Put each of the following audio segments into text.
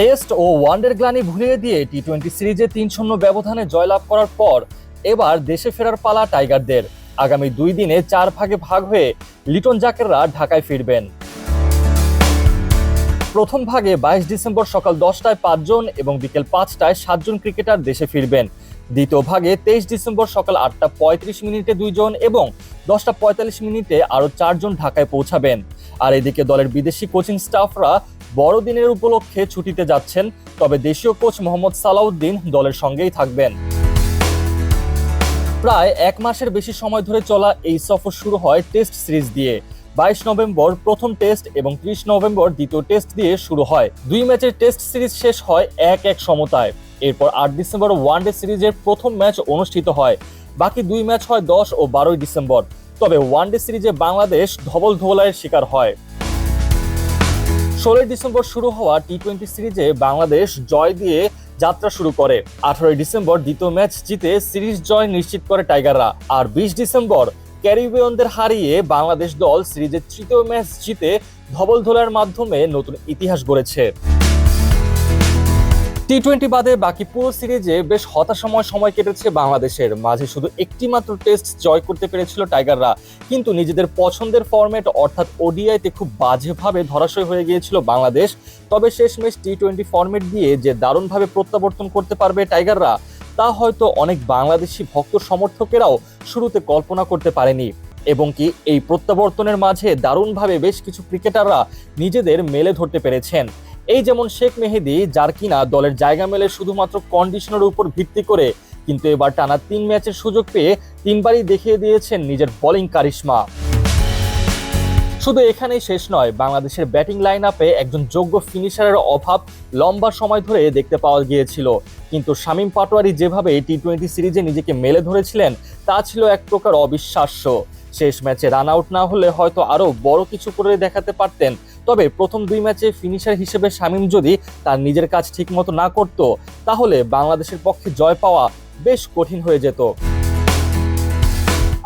Test ও ওয়ানডের গ্লানি ভুলিয়ে দিয়ে টি টোয়েন্টি সিরিজে তিন শূন্য ব্যবধানে জয়লাভ করার পর এবার দেশে ফেরার পালা টাইগারদের। আগামী দুই দিনে চার ভাগে ভাগ হয়ে লিটন জাকেররা ঢাকায় ফিরবেন। প্রথম ভাগে বাইশ ডিসেম্বর সকাল দশটায় পাঁচজন এবং বিকেল পাঁচটায় সাতজন ক্রিকেটার দেশে ফিরবেন। দ্বিতীয় ভাগে তেইশ ডিসেম্বর সকাল আটটা পঁয়ত্রিশ মিনিটে দুইজন এবং দশটা পঁয়তাল্লিশ মিনিটে আরও চারজন ঢাকায় পৌঁছাবেন। আর এদিকে দলের বিদেশি কোচিং স্টাফরা বড়দিনের উপলক্ষে ছুটিতে যাচ্ছেন, তবে দেশীয় কোচ মোহাম্মদ সালাউদ্দিন দলের সঙ্গেই থাকবেন। প্রায় এক মাসের বেশি সময় ধরে চলা এই সফর শুরু হয় টেস্ট সিরিজ দিয়ে। বাইশ নভেম্বর প্রথম টেস্ট এবং ত্রিশ নভেম্বর দ্বিতীয় টেস্ট দিয়ে শুরু হয়। দুই ম্যাচের টেস্ট সিরিজ শেষ হয় এক এক সমতায়। এরপর আট ডিসেম্বর ওয়ানডে সিরিজের প্রথম ম্যাচ অনুষ্ঠিত হয়। বাকি দুই ম্যাচ হয় দশ ও বারোই ডিসেম্বর। তবে ওয়ানডে সিরিজে বাংলাদেশ ধবল ধোলাইয়ের শিকার হয়। ষোলোই ডিসেম্বর শুরু হওয়া টি টোয়েন্টি সিরিজে বাংলাদেশ জয় দিয়ে যাত্রা শুরু করে। আঠারোই ডিসেম্বর দ্বিতীয় ম্যাচ জিতে সিরিজ জয় নিশ্চিত করে টাইগাররা। আর বিশ ডিসেম্বর ক্যারিবিয়নদের হারিয়ে বাংলাদেশ দল সিরিজের তৃতীয় ম্যাচ জিতে ধবল ধোলার মাধ্যমে নতুন ইতিহাস গড়েছে। টি টোয়েন্টি বাদে বাকি পুরো সিরিজে বেশ হতাশাময় সময় কেটেছে বাংলাদেশের মাঝে। শুধু একটি মাত্র টেস্ট জয় করতে পেরেছিল টাইগাররা, কিন্তু নিজেদের পছন্দের ফরম্যাট অর্থাৎ ওডিআইতে খুব বাজেভাবে ধরাশয় হয়ে গিয়েছিল বাংলাদেশ। তবে শেষ শেষমেশ টি টোয়েন্টি ফরম্যাট দিয়ে যে দারুণভাবে প্রত্যাবর্তন করতে পারবে টাইগাররা, তা হয়তো অনেক বাংলাদেশি ভক্ত সমর্থকেরাও শুরুতে কল্পনা করতে পারেনি। এবং কি এই প্রত্যাবর্তনের মাঝে দারুণভাবে বেশ কিছু ক্রিকেটাররা নিজেদের মেলে ধরতে পেরেছেন। এই যেমন শেখ মেহেদি, যার কিনা দলের জায়গা মেলে শুধুমাত্র কন্ডিশনের উপর ভিত্তি করে, কিন্তু এবার টানা তিন ম্যাচের সুযোগ পেয়ে তিনবারই দেখিয়ে দিয়েছেন নিজের বোলিং কারিশমা। শুধু এখানেই শেষ নয়, বাংলাদেশের ব্যাটিং লাইন আপে একজন যোগ্য ফিনিশারের অভাব লম্বা সময় ধরে দেখতে পাওয়া গিয়েছিল। কিন্তু শামীম পাটোয়ারি যেভাবে টি টোয়েন্টি সিরিজে নিজেকে মেলে ধরেছিলেন, তা ছিল এক প্রকার অবিশ্বাস্য। শেষ ম্যাচে রান আউট না হলে হয়তো আরও বড় কিছু করে দেখাতে পারতেন। তবে প্রথম দুই ম্যাচে ফিনিশার হিসেবে শামীম যদি তার নিজের কাজ ঠিকমতো না করত, তাহলে বাংলাদেশের পক্ষে জয় পাওয়া বেশ কঠিন হয়ে যেত।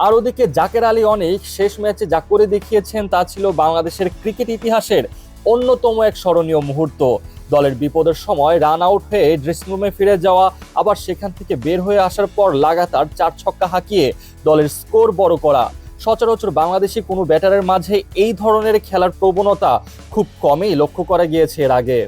আর ওদিকে জাকের আলী অনেক শেষ ম্যাচে যা করে দেখিয়েছেন তা ছিল বাংলাদেশের ক্রিকেট ইতিহাসের অন্যতম এক স্মরণীয় মুহূর্ত। দলের বিপদের সময় রান আউট হয়ে ড্রেসিং রুমে ফিরে যাওয়া, আবার সেখান থেকে বের হয়ে আসার পর লাগাতার চার ছক্কা হাঁকিয়ে দলের স্কোর বড় করা। সচরাচর বাংলাদেশি কোনো ব্যাটারের মাঝে এই ধরনের খেলার প্রবণতা খুব কমই লক্ষ্য করা গিয়েছে এর আগে।